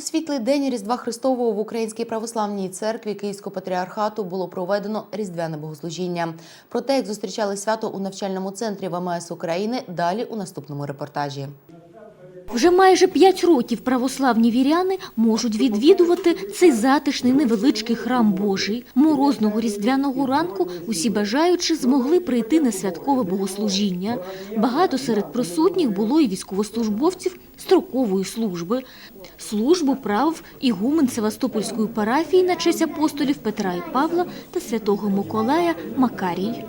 У світлий день Різдва Христового в Українській православній церкві Київського патріархату було проведено різдвяне богослужіння. Про те, як зустрічали свято у навчальному центрі ВМС України, далі у наступному репортажі. Вже майже п'ять років православні віряни можуть відвідувати цей затишний невеличкий храм Божий. Морозного різдвяного ранку усі бажаючі змогли прийти на святкове богослужіння. Багато серед присутніх було і військовослужбовців строкової служби. Службу правив ігумен Севастопольської парафії на честь апостолів Петра і Павла та святого Миколая Макарій.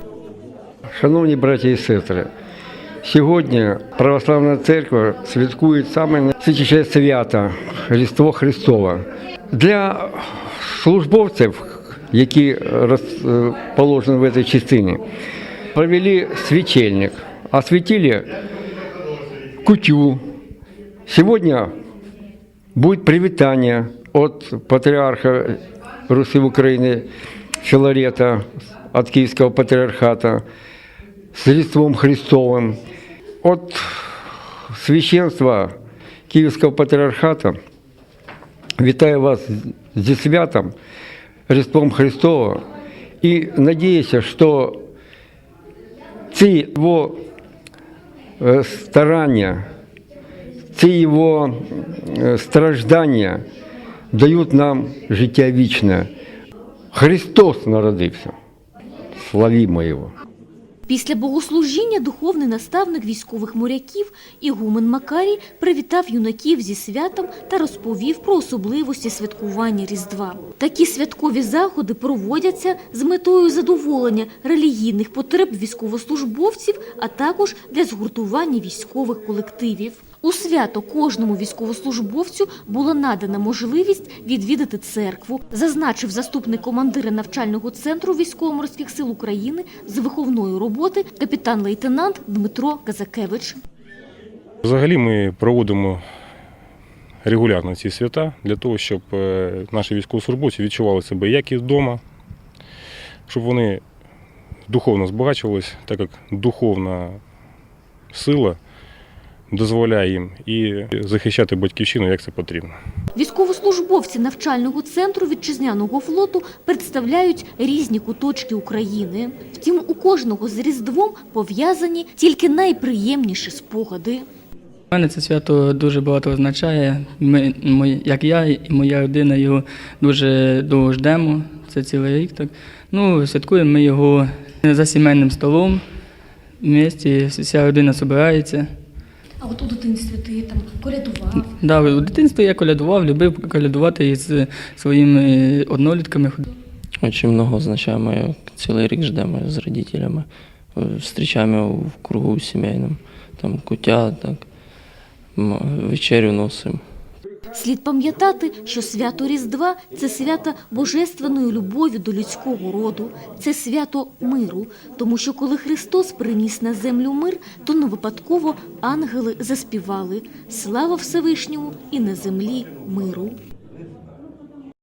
Шановні браті і сестри, сьогодні Православна Церква святкує саме найсвятіше свято Різдво Христове. Для службовців, які розположені в цій частині, провели свічельник, осветили кутю. Сегодня будет привитание от патриарха Руси Украины Филарета, от Киевского патриархата, с Різдвом Христовым. От священства Киевского патриархата вітаю вас зі святом Різдвом Христовым і надіюся, що ці його е, старання, ці його е, страждання дають нам життя вічне. Христос народився. Славімо Його. Після богослужіння духовний наставник військових моряків Ігумен Макарій привітав юнаків зі святом та розповів про особливості святкування Різдва. Такі святкові заходи проводяться з метою задоволення релігійних потреб військовослужбовців, а також для згуртування військових колективів. У свято кожному військовослужбовцю була надана можливість відвідати церкву, зазначив заступник командира навчального центру військово-морських сил України з виховної роботи капітан-лейтенант Дмитро Казакевич. Взагалі ми проводимо регулярно ці свята для того, щоб е, наші військовослужбовці відчували себе як і вдома, щоб вони духовно збагачувалися, так як духовна сила дозволяє їм і захищати батьківщину, як це потрібно. Військовослужбовці навчального центру вітчизняного флоту представляють різні куточки України. Втім, у кожного з Різдвом пов'язані тільки найприємніші спогади. У мене це свято дуже багато означає. Ми, мої- як я і моя родина його дуже довго ждемо. Це цілий рік. Так. Ну, святкуємо ми його за сімейним столом. В місті вся родина збирається. А от у дитинстві ти там колядував. Да, у дитинстві я колядував, любив колядувати із своїми однолітками. Очень много означає. Ми цілий рік ждемо з родителями. Е, Встрічаємо в кругу сімейному. Там кутя, так, вечерю носимо. Слід пам'ятати, що свято Різдва це свято божественної любові до людського роду, це свято миру. Тому що коли Христос приніс на землю мир, то не випадково ангели заспівали Слава Всевишньому і на землі миру.